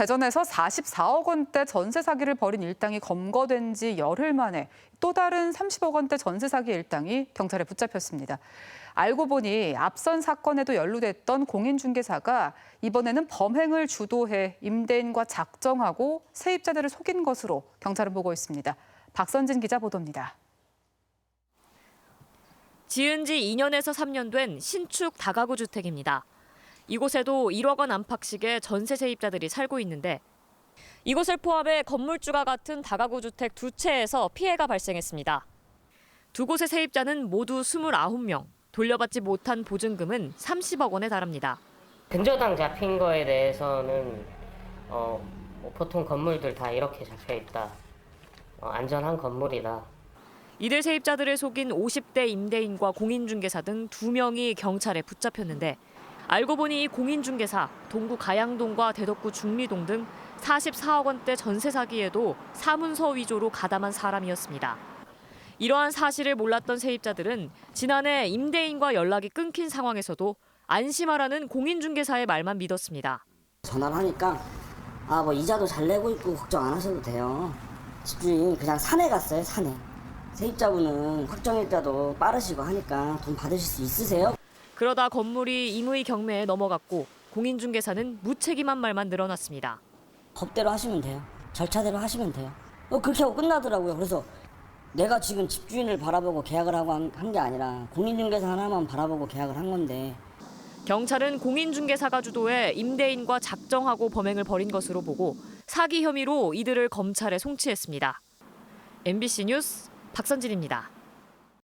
대전에서 44억 원대 전세 사기를 벌인 일당이 검거된 지 열흘 만에 또 다른 30억 원대 전세 사기 일당이 경찰에 붙잡혔습니다. 알고 보니 앞선 사건에도 연루됐던 공인중개사가 이번에는 범행을 주도해 임대인과 작정하고 세입자들을 속인 것으로 경찰은 보고 있습니다. 박선진 기자 보도입니다. 지은 지 2년에서 3년 된 신축 다가구 주택입니다. 이곳에도 1억 원 안팎씩의 전세 세입자들이 살고 있는데 이곳을 포함해 건물주가 같은 다가구 주택 두 채에서 피해가 발생했습니다. 두 곳의 세입자는 모두 29명, 돌려받지 못한 보증금은 30억 원에 달합니다. 근저당 잡힌 거에 대해서는 어, 뭐 보통 건물들 다 이렇게 잡혀 있다. 어, 안전한 건물이다. 이들 세입자들을 속인 50대 임대인과 공인중개사 등두 명이 경찰에 붙잡혔는데 알고 보니 이 공인중개사 동구 가양동과 대덕구 중리동 등 44억 원대 전세 사기에도 사문서 위조로 가담한 사람이었습니다. 이러한 사실을 몰랐던 세입자들은 지난해 임대인과 연락이 끊긴 상황에서도 안심하라는 공인중개사의 말만 믿었습니다. 전화를 하니까 아 뭐 이자도 잘 내고 있고 걱정 안 하셔도 돼요. 집주인 그냥 산에 갔어요 산에. 세입자분은 확정일자도 빠르시고 하니까 돈 받으실 수 있으세요? 그러다 건물이 임의 경매에 넘어갔고 공인중개사는 무책임한 말만 늘어났습니다. 법대로 하시면 돼요. 절차대로 하시면 돼요. 어, 그렇게 하고 끝나더라고요. 그래서 내가 지금 집주인을 바라보고 계약을 하고 한 게 아니라 공인중개사 하나만 바라보고 계약을 한 건데 경찰은 공인중개사가 주도해 임대인과 작정하고 범행을 벌인 것으로 보고 사기 혐의로 이들을 검찰에 송치했습니다. MBC 뉴스 박선진입니다.